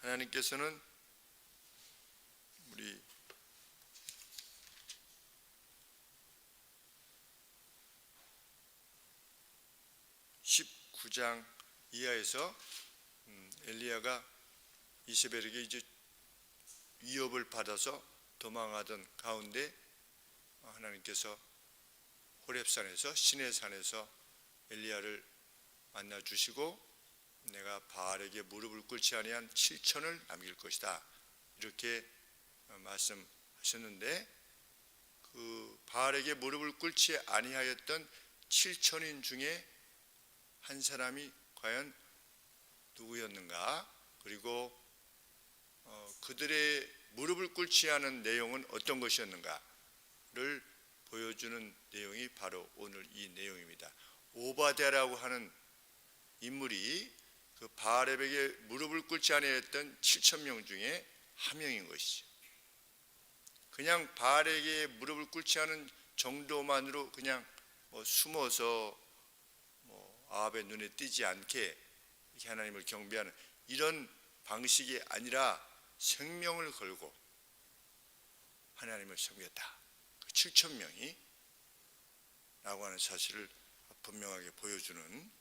하나님께서는 우리 (19장) 이하에서 음, 엘리야가 이세벨에게 이제 위협을 받아서 도망하던 가운데 하나님께서 호렙산에서 시내 산에서 엘리야를 만나 주시고 내가 바알에게 무릎을 꿇지 아니한 7천을 남길 것이다. 이렇게 어, 말씀하셨는데 그 바알에게 무릎을 꿇지 아니하였던 7천인 중에 한 사람이 과연 누구였는가? 그리고 어, 그들의 무릎을 꿇지 않은 내용은 어떤 것이었는가를 보여주는 내용이 바로 오늘 이 내용입니다. 오바데라고 하는 인물이 그 바알에게 무릎을 꿇지 아니했던 7천 명 중에 한 명인 것이죠. 그냥 바알에게 무릎을 꿇지 않은 정도만으로 그냥 뭐 숨어서 뭐 아합의 눈에 띄지 않게 하나님을 경배하는 이런 방식이 아니라 생명을 걸고 하나님을 섬겼다. 그 7천 명이 라고 하는 사실을 분명하게 보여주는 어,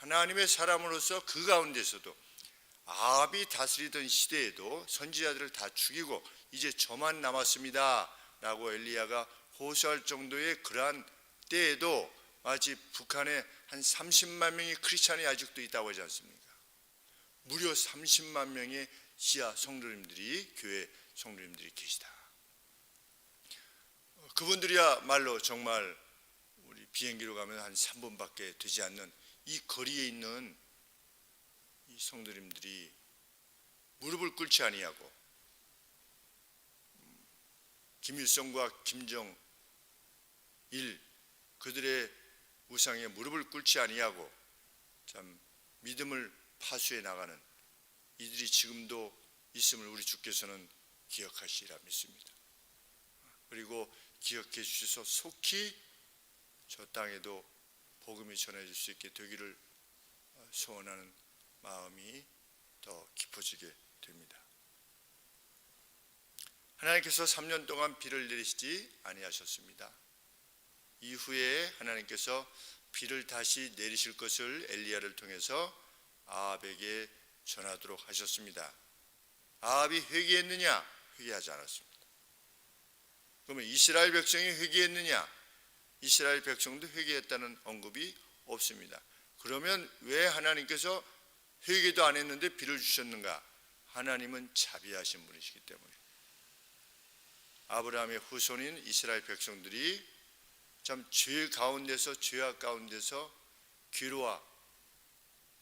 하나님의 사람으로서 그 가운데서도 아합이 다스리던 시대에도 선지자들을 다 죽이고 이제 저만 남았습니다. 라고 엘리야가 호소할 정도의 그러한 때에도 마치 북한에 한 30만 명의 크리스찬이 아직도 있다고 하지 않습니까? 무려 30만 명의 시아 성도님들이 교회 성도님들이 계시다. 어, 그분들이야말로 정말 우리 비행기로 가면 한 3분밖에 되지 않는 이 거리에 있는 이 성도님들이 무릎을 꿇지 아니하고 음, 김일성과 김정일 그들의 우상에 무릎을 꿇지 아니하고 참 믿음을 파수해 나가는 이들이 지금도 있음을 우리 주께서는 기억하시리라 믿습니다. 그리고 기억해 주셔서 속히 저 땅에도 복음이 전해질 수 있게 되기를 소원하는 마음이 더 깊어지게 됩니다. 하나님께서 3년 동안 비를 내리시지 아니하셨습니다. 이후에 하나님께서 비를 다시 내리실 것을 엘리야를 통해서 아합에게 전하도록 하셨습니다. 아합이 회개했느냐? 회개하지 않았습니다. 그러면 이스라엘 백성이 회개했느냐? 이스라엘 백성도 회개했다는 언급이 없습니다. 그러면 왜 하나님께서 회개도 안 했는데 비를 주셨는가? 하나님은 자비하신 분이시기 때문에. 아브라함의 후손인 이스라엘 백성들이 참 죄 가운데서 죄악 가운데서 괴로워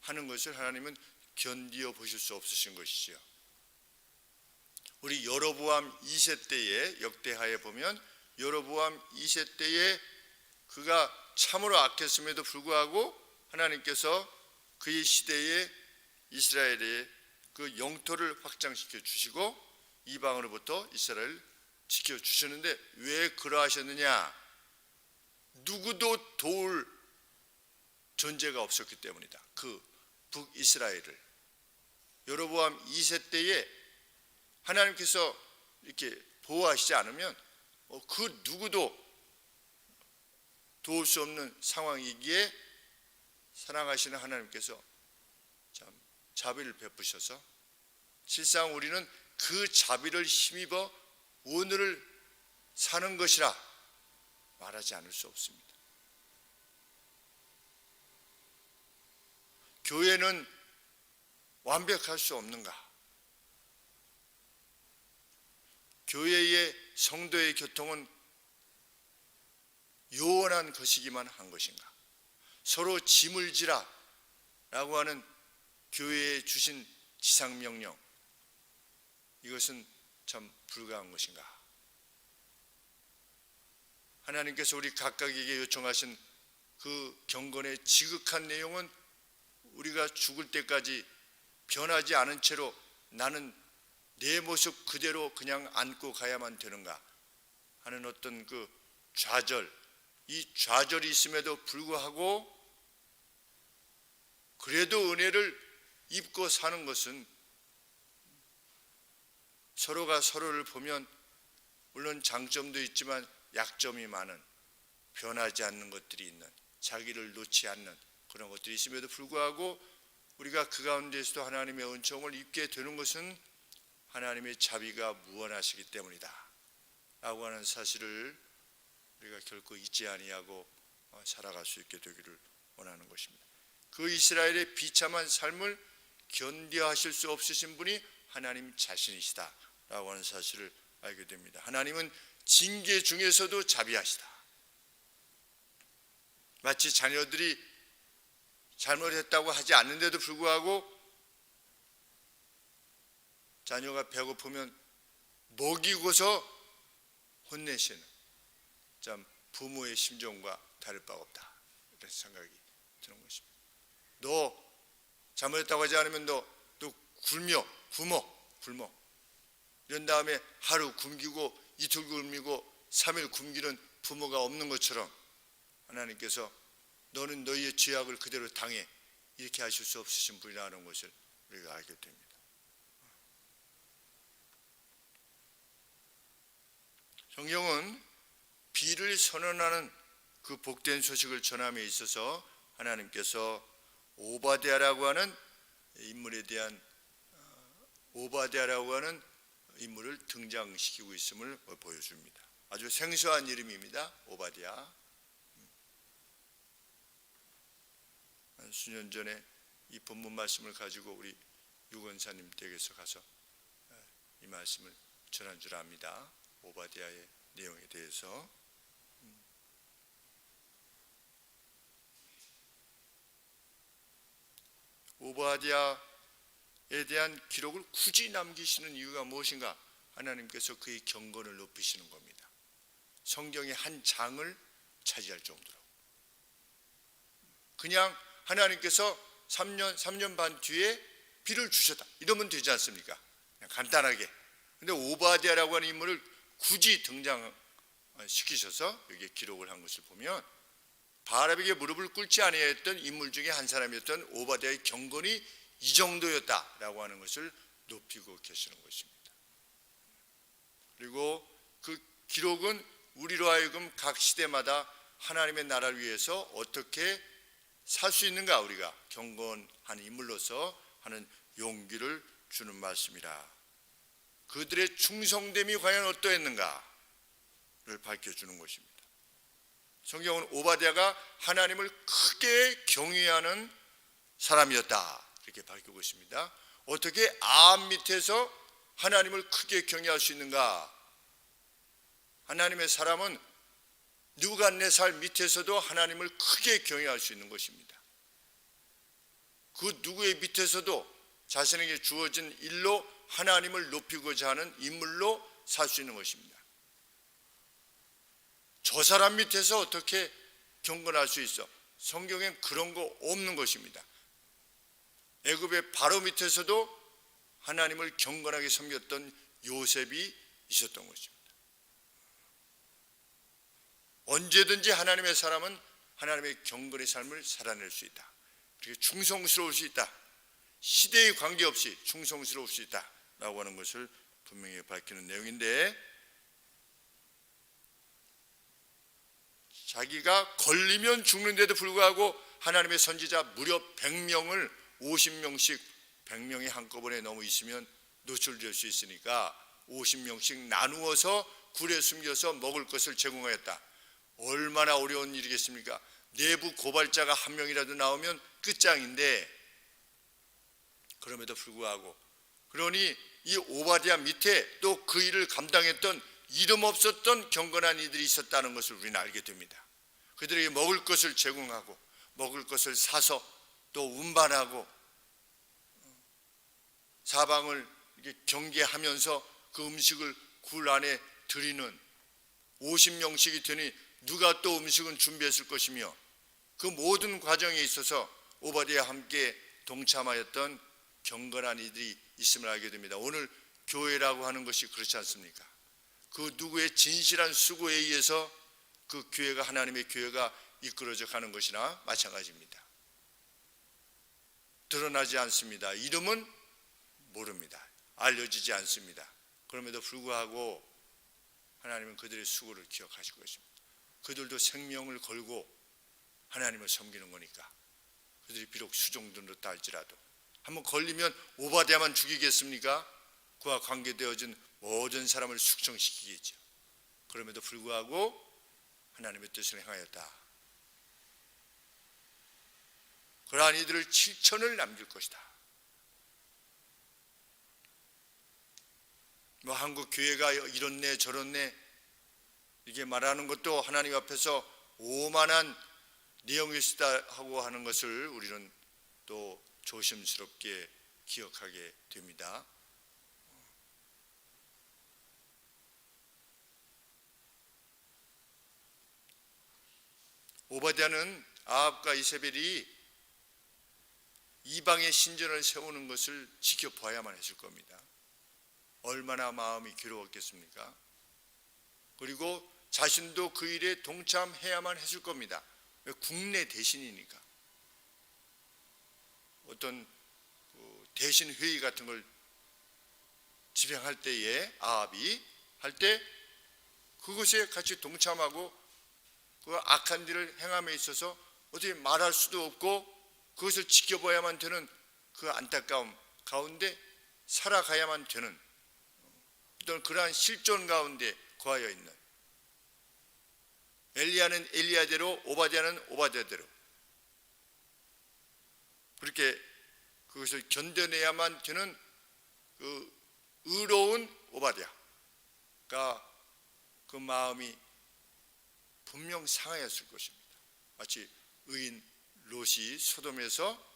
하는 것을 하나님은 견디어 보실 수 없으신 것이지요. 우리 여로보암 2세 때의 역대하에 보면 여로보암 2세 때에 그가 참으로 악했음에도 불구하고 하나님께서 그의 시대에 이스라엘의 그 영토를 확장시켜 주시고 이방으로부터 이스라엘을 지켜 주셨는데 왜 그러하셨느냐? 누구도 도울 존재가 없었기 때문이다. 그 북이스라엘을 여로보암 2세 때에 하나님께서 이렇게 보호하시지 않으면 어, 그 누구도 도울 수 없는 상황이기에 사랑하시는 하나님께서 참 자비를 베푸셔서 실상 우리는 그 자비를 힘입어 오늘을 사는 것이라 말하지 않을 수 없습니다. 교회는 완벽할 수 없는가? 교회의 성도의 교통은 요원한 것이기만 한 것인가? 서로 짐을 지라 라고 하는 교회에 주신 지상명령 이것은 참 불가한 것인가? 하나님께서 우리 각각에게 요청하신 그 경건의 지극한 내용은 우리가 죽을 때까지 변하지 않은 채로 나는 내 모습 그대로 그냥 안고 가야만 되는가 하는 어떤 그 좌절, 이 좌절이 있음에도 불구하고 그래도 은혜를 입고 사는 것은 서로가 서로를 보면 물론 장점도 있지만 약점이 많은 변하지 않는 것들이 있는 자기를 놓지 않는 그런 것들이 있음에도 불구하고 우리가 그 가운데서도 하나님의 은총을 입게 되는 것은 하나님의 자비가 무한하시기 때문이다. 라고 하는 사실을 우리가 결코 잊지 아니하고 어, 살아갈 수 있게 되기를 원하는 것입니다. 그 이스라엘의 비참한 삶을 견뎌하실 수 없으신 분이 하나님 자신이시다라고 하는 사실을 알게 됩니다. 하나님은 징계 중에서도 자비하시다. 마치 자녀들이 잘못했다고 하지 않는데도 불구하고 자녀가 배고프면 먹이고서 혼내시는 참 부모의 심정과 다를 바 없다. 이런 생각이 드는 것입니다. 너 잘못했다고 하지 않으면 너, 너 굶며 굶어 굶어 이런 다음에 하루 굶기고 이틀 굶기고 3일 굶기는 부모가 없는 것처럼 하나님께서 너는 너희의 죄악을 그대로 당해 이렇게 하실 수 없으신 분이라는 것을 우리가 알게 됩니다. 성경은 비를 선언하는 그 복된 소식을 전함에 있어서 하나님께서 오바데아라고 하는 인물에 대한 어, 오바데아라고 하는 인물을 등장시키고 있음을 보여줍니다. 아주 생소한 이름입니다. 오바데아. 한 수년 전에 이 본문 말씀을 가지고 우리 유건사님 댁에서 가서 어, 이 말씀을 전한 줄 압니다. 오바디아의 내용에 대해서 오바디아에 대한 기록을 굳이 남기시는 이유가 무엇인가? 하나님께서 그의 경건을 높이시는 겁니다. 성경의 한 장을 차지할 정도로. 그냥 하나님께서 3년 3년 반 뒤에 비를 주셨다. 이러면 되지 않습니까? 간단하게. 근데 오바디아라고 하는 인물을 굳이 등장시키셔서 여기에 기록을 한 것을 보면 바알에게 무릎을 꿇지 아니했던 인물 중에 한 사람이었던 오바디아의 경건이 이 정도였다라고 하는 것을 높이고 계시는 것입니다. 그리고 그 기록은 우리로 하여금 각 시대마다 하나님의 나라를 위해서 어떻게 살 수 있는가 우리가 경건한 인물로서 하는 용기를 주는 말씀이라. 그들의 충성됨이 과연 어떠했는가를 밝혀주는 것입니다. 성경은 오바댜가 하나님을 크게 경외하는 사람이었다 이렇게 밝히고 있습니다. 어떻게 암 밑에서 하나님을 크게 경외할 수 있는가? 하나님의 사람은 누가 내 살 밑에서도 하나님을 크게 경외할 수 있는 것입니다. 그 누구의 밑에서도 자신에게 주어진 일로 하나님을 높이고자 하는 인물로 살 수 있는 것입니다. 저 사람 밑에서 어떻게 경건할 수 있어? 성경엔 그런 거 없는 것입니다. 애굽의 바로 밑에서도 하나님을 경건하게 섬겼던 요셉이 있었던 것입니다. 언제든지 하나님의 사람은 하나님의 경건의 삶을 살아낼 수 있다. 그렇게 충성스러울 수 있다. 시대에 관계없이 충성스러울 수 있다. 라고 하는 것을 분명히 밝히는 내용인데 자기가 걸리면 죽는데도 불구하고 하나님의 선지자 무려 100명을 50명씩 100명이 한꺼번에 너무 있으면 노출될 수 있으니까 50명씩 나누어서 굴에 숨겨서 먹을 것을 제공하였다. 얼마나 어려운 일이겠습니까? 내부 고발자가 한 명이라도 나오면 끝장인데 그럼에도 불구하고 그러니 이 오바디아 밑에 또 그 일을 감당했던 이름 없었던 경건한 이들이 있었다는 것을 우리는 알게 됩니다. 그들에게 먹을 것을 제공하고 먹을 것을 사서 또 운반하고 사방을 경계하면서 그 음식을 굴 안에 드리는 50명씩이 되니 누가 또 음식은 준비했을 것이며 그 모든 과정에 있어서 오바디와 함께 동참하였던 경건한 이들이 있음을 알게 됩니다. 오늘 교회라고 하는 것이 그렇지 않습니까? 그 누구의 진실한 수고에 의해서 그 교회가 하나님의 교회가 이끌어져 가는 것이나 마찬가지입니다. 드러나지 않습니다. 이름은 모릅니다. 알려지지 않습니다. 그럼에도 불구하고 하나님은 그들의 수고를 기억하실 것입니다. 그들도 생명을 걸고 하나님을 섬기는 거니까 그들이 비록 수종들었다 할지라도 한번 걸리면 오바데야만 죽이겠습니까? 그와 관계되어진 모든 사람을 숙청시키겠죠. 그럼에도 불구하고 하나님의 뜻을 행하였다. 그러한 이들을 7천을 남길 것이다. 뭐 한국 교회가 이렇네 저렇네 이게 말하는 것도 하나님 앞에서 오만한 내용이시다 하고 하는 것을 우리는 또 조심스럽게 기억하게 됩니다. 오바댜는 아합과 이세벨이 이방의 신전을 세우는 것을 지켜봐야만 했을 겁니다. 얼마나 마음이 괴로웠겠습니까? 그리고 자신도 그 일에 동참해야만 했을 겁니다. 왜 국내 대신이니까. 어떤 그 대신 회의 같은 걸 집행할 때에 아합이 할 때 그것에 같이 동참하고 그 악한 일을 행함에 있어서 어떻게 말할 수도 없고 그것을 지켜봐야만 되는 그 안타까움 가운데 살아가야만 되는 어떤 그러한 실존 가운데 거하여 있는 엘리야는 엘리야대로 오바댜는 오바댜대로 그렇게 그것을 견뎌내야만 되는 그 의로운 오바댜가 그 마음이 분명 상하였을 것입니다. 마치 의인 롯이 소돔에서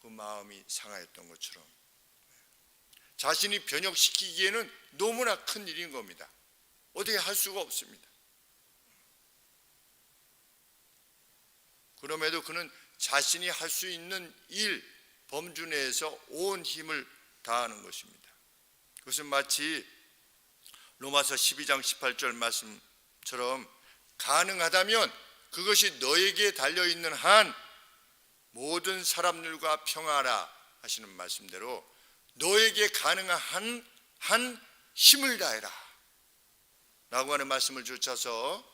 그 마음이 상하였던 것처럼 자신이 변혁시키기에는 너무나 큰 일인 겁니다. 어떻게 할 수가 없습니다. 그럼에도 그는 자신이 할 수 있는 일, 범주 내에서 온 힘을 다하는 것입니다. 그것은 마치 로마서 12장 18절 말씀처럼 가능하다면 그것이 너에게 달려 있는 한 모든 사람들과 평화라 하시는 말씀대로 너에게 가능한 한, 한 힘을 다해라. 라고 하는 말씀을 쫓아서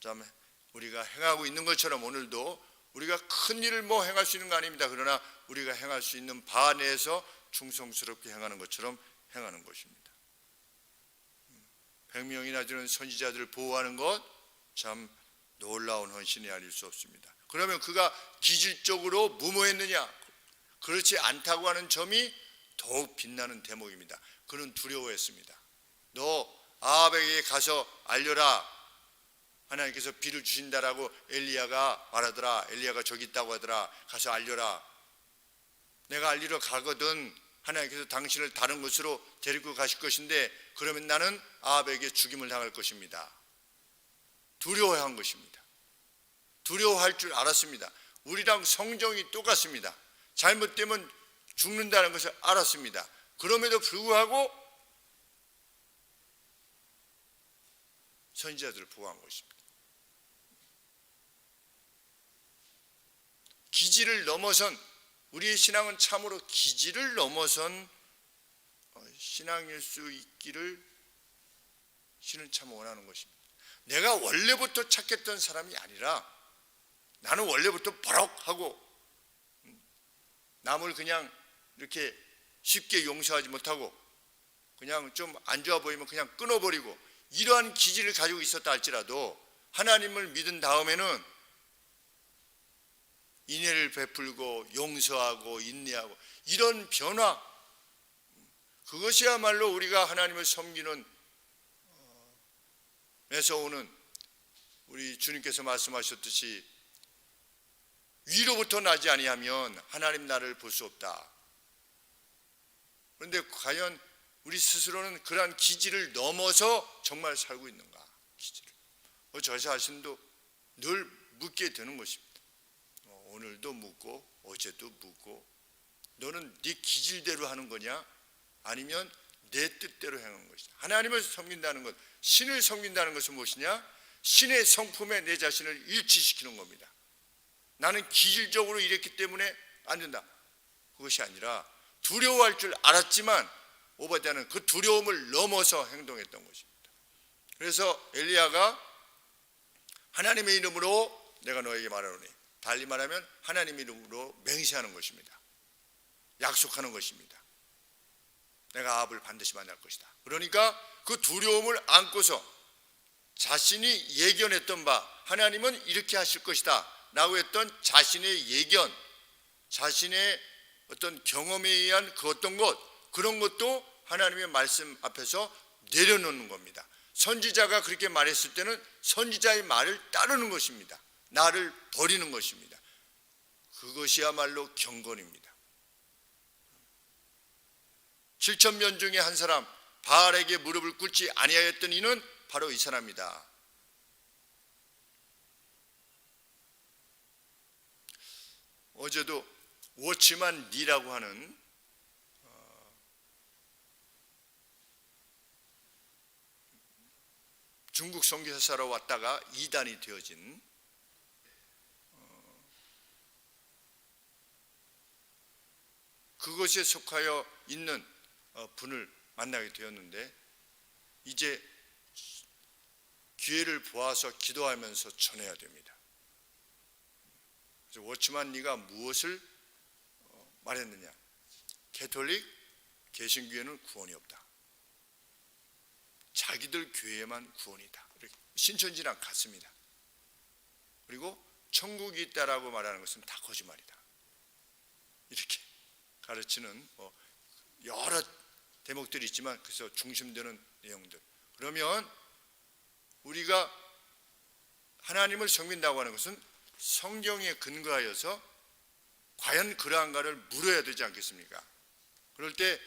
참 우리가 행하고 있는 것처럼 오늘도 우리가 큰 일을 뭐 행할 수 있는 거 아닙니다. 그러나 우리가 행할 수 있는 바 내에서 충성스럽게 행하는 것처럼 행하는 것입니다. 100명이나 되는 선지자들을 보호하는 것 참 놀라운 헌신이 아닐 수 없습니다. 그러면 그가 기질적으로 무모했느냐? 그렇지 않다고 하는 점이 더욱 빛나는 대목입니다. 그는 두려워했습니다. 너 아합에게 가서 알려라. 하나님께서 비를 주신다라고 엘리야가 말하더라. 엘리야가 저기 있다고 하더라. 가서 알려라. 내가 알리러 가거든 하나님께서 당신을 다른 곳으로 데리고 가실 것인데 그러면 나는 아합에게 죽임을 당할 것입니다. 두려워한 것입니다. 두려워할 줄 알았습니다. 우리랑 성정이 똑같습니다. 잘못되면 죽는다는 것을 알았습니다. 그럼에도 불구하고 선지자들을 보호한 것입니다. 기지를 넘어선 우리의 신앙은 참으로 기지를 넘어선 어, 신앙일 수 있기를 신은 참 원하는 것입니다. 내가 원래부터 착했던 사람이 아니라 나는 원래부터 버럭하고 남을 그냥 이렇게 쉽게 용서하지 못하고 그냥 좀 안 좋아 보이면 그냥 끊어버리고 이러한 기질을 가지고 있었다 할지라도 하나님을 믿은 다음에는 인애를 베풀고 용서하고 인내하고 이런 변화 그것이야말로 우리가 하나님을 섬기는 에서 오는 우리 주님께서 말씀하셨듯이 위로부터 나지 아니하면 하나님 나를 볼 수 없다. 그런데 과연 우리 스스로는 그러한 기질을 넘어서 정말 살고 있는가? 기질을. 어, 저 자신도 늘 묻게 되는 것입니다. 어, 오늘도 묻고 어제도 묻고 너는 네 기질대로 하는 거냐? 아니면 내 뜻대로 행하는 것이냐? 하나님을 섬긴다는 것, 신을 섬긴다는 것은 무엇이냐? 신의 성품에 내 자신을 일치시키는 겁니다. 나는 기질적으로 이랬기 때문에 안 된다. 그것이 아니라 두려워할 줄 알았지만 오바댜는 그 두려움을 넘어서 행동했던 것입니다. 그래서 엘리야가 하나님의 이름으로 내가 너에게 말하노니 달리 말하면 하나님의 이름으로 맹세하는 것입니다. 약속하는 것입니다. 내가 아합을 반드시 만날 것이다. 그러니까 그 두려움을 안고서 자신이 예견했던 바 하나님은 이렇게 하실 것이다. 라고 했던 자신의 예견 자신의 어떤 경험에 의한 그 어떤 것 그런 것도 하나님의 말씀 앞에서 내려놓는 겁니다. 선지자가 그렇게 말했을 때는 선지자의 말을 따르는 것입니다. 나를 버리는 것입니다. 그것이야말로 경건입니다 7천 명 중에 한 사람 바알에게 무릎을 꿇지 아니하였던 이는 바로 이 사람이다. 어제도 워치만 니라고 하는 어, 중국 선교사로 왔다가 이단이 되어진 어, 그것에 속하여 있는 어, 분을 만나게 되었는데 이제 기회를 보아서 기도하면서 전해야 됩니다. 그래서 워치만 네가 무엇을 어, 말했느냐? 캐톨릭 개신교회는 구원이 없다. 자기들 교회에만 구원이다. 신천지랑 같습니다. 그리고 천국이 있다라고 말하는 것은 다 거짓말이다. 이렇게 가르치는 뭐 여러 대목들이 있지만 그래서 중심되는 내용들. 그러면 우리가 하나님을 섬긴다고 하는 것은 성경에 근거하여서 과연 그러한가를 물어야 되지 않겠습니까? 그럴 때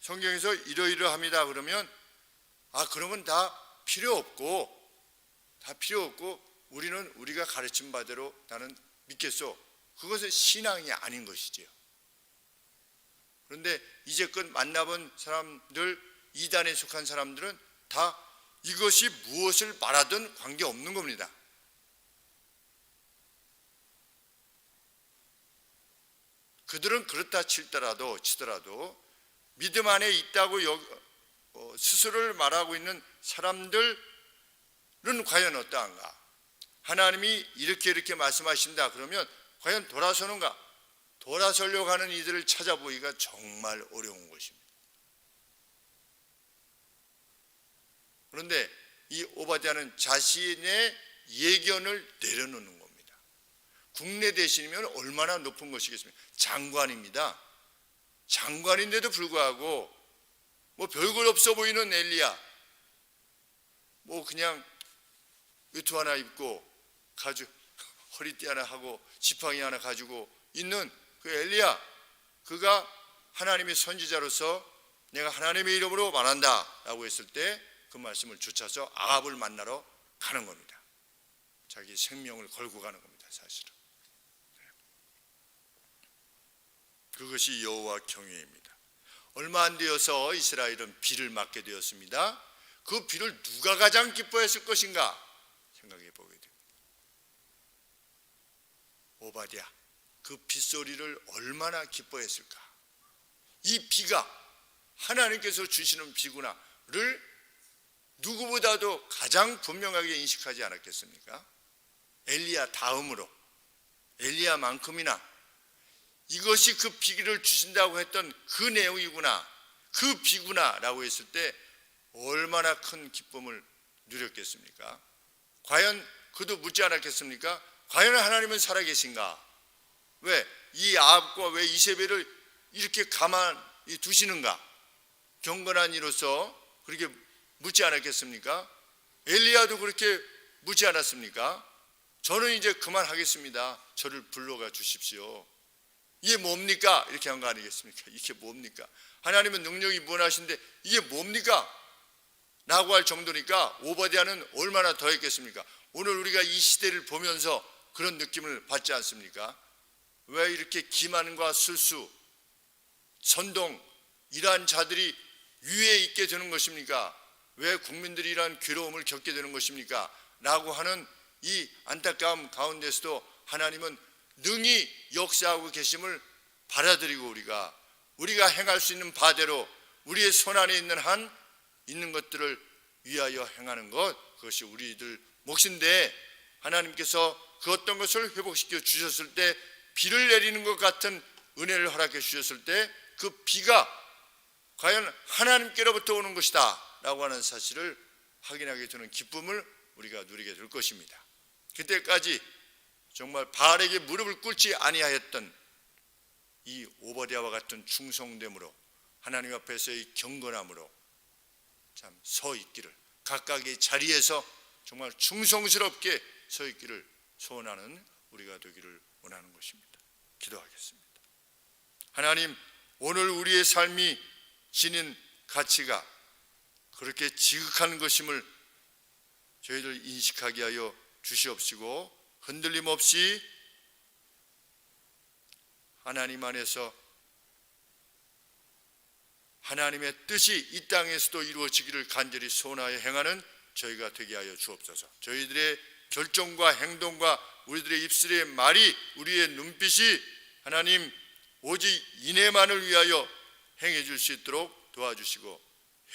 성경에서 이러이러합니다 그러면 아 그러면 다 필요 없고 다 필요 없고 우리는 우리가 가르친 바대로 나는 믿겠소. 그것은 신앙이 아닌 것이지요. 그런데 이제껏 만나본 사람들 이단에 속한 사람들은 다 이것이 무엇을 말하든 관계없는 겁니다. 그들은 그렇다 칠더라도 치더라도 믿음 안에 있다고 여- 어, 스스로를 말하고 있는 사람들은 과연 어떠한가? 하나님이 이렇게 이렇게 말씀하신다 그러면 과연 돌아서는가? 돌아서려고 하는 이들을 찾아보기가 정말 어려운 것입니다. 그런데 이 오바댜는 자신의 예견을 내려놓는 겁니다. 국내 대신이면 얼마나 높은 것이겠습니까? 장관입니다. 장관인데도 불구하고 뭐 별걸 없어 보이는 엘리야 뭐 그냥 외투 하나 입고 가지고 허리띠 하나 하고 지팡이 하나 가지고 있는 그 엘리야 그가 하나님의 선지자로서 내가 하나님의 이름으로 말한다라고 했을 때 그 말씀을 주차서 아합을 만나러 가는 겁니다. 자기 생명을 걸고 가는 겁니다. 사실은 그것이 여호와 경외입니다. 얼마 안 되어서 이스라엘은 비를 맞게 되었습니다. 그 비를 누가 가장 기뻐했을 것인가 생각해 보게 됩니다. 오바댜 그 빗소리를 얼마나 기뻐했을까? 이 비가 하나님께서 주시는 비구나를 누구보다도 가장 분명하게 인식하지 않았겠습니까? 엘리야 다음으로 엘리야만큼이나 이것이 그 비를 주신다고 했던 그 내용이구나 그 비구나라고 했을 때 얼마나 큰 기쁨을 누렸겠습니까? 과연 그도 묻지 않았겠습니까? 과연 하나님은 살아계신가? 왜 이 아합과 왜 이세벨을 이렇게 가만히 두시는가? 경건한 이로서 그렇게 묻지 않았겠습니까? 엘리야도 그렇게 묻지 않았습니까? 저는 이제 그만하겠습니다. 저를 불러가 주십시오. 이게 뭡니까? 이렇게 한 거 아니겠습니까? 이게 뭡니까? 하나님은 능력이 무한하신데 이게 뭡니까? 라고 할 정도니까 오바댜는 얼마나 더 했겠습니까? 오늘 우리가 이 시대를 보면서 그런 느낌을 받지 않습니까? 왜 이렇게 기만과 술수, 선동 이러한 자들이 위에 있게 되는 것입니까? 왜 국민들이 이러한 괴로움을 겪게 되는 것입니까? 라고 하는 이 안타까움 가운데서도 하나님은 능히 역사하고 계심을 받아들이고 우리가 우리가 행할 수 있는 바대로 우리의 손 안에 있는 한 있는 것들을 위하여 행하는 것 그것이 우리들 몫인데 하나님께서 그 어떤 것을 회복시켜 주셨을 때 비를 내리는 것 같은 은혜를 허락해 주셨을 때 그 비가 과연 하나님께로부터 오는 것이다 라고 하는 사실을 확인하게 되는 기쁨을 우리가 누리게 될 것입니다. 그때까지 정말 바알에게 무릎을 꿇지 아니하였던 이 오버디아와 같은 충성됨으로 하나님 앞에서의 경건함으로 참 서 있기를 각각의 자리에서 정말 충성스럽게 서 있기를 소원하는 우리가 되기를 원하는 것입니다. 기도하겠습니다. 하나님 오늘 우리의 삶이 지닌 가치가 그렇게 지극한 것임을 저희들 인식하게 하여 주시옵시고 흔들림 없이 하나님 안에서 하나님의 뜻이 이 땅에서도 이루어지기를 간절히 소원하여 행하는 저희가 되게 하여 주옵소서. 저희들의 결정과 행동과 우리들의 입술의 말이 우리의 눈빛이 하나님 오직 인애만을 위하여 행해 줄 수 있도록 도와주시고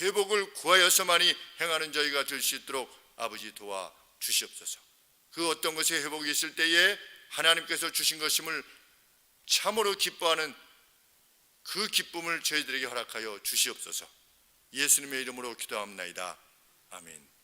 회복을 구하여서만이 행하는 저희가 될 수 있도록 아버지 도와 주시옵소서. 그 어떤 것이 회복이 있을 때에 하나님께서 주신 것임을 참으로 기뻐하는 그 기쁨을 저희들에게 허락하여 주시옵소서. 예수님의 이름으로 기도합나이다. 아멘.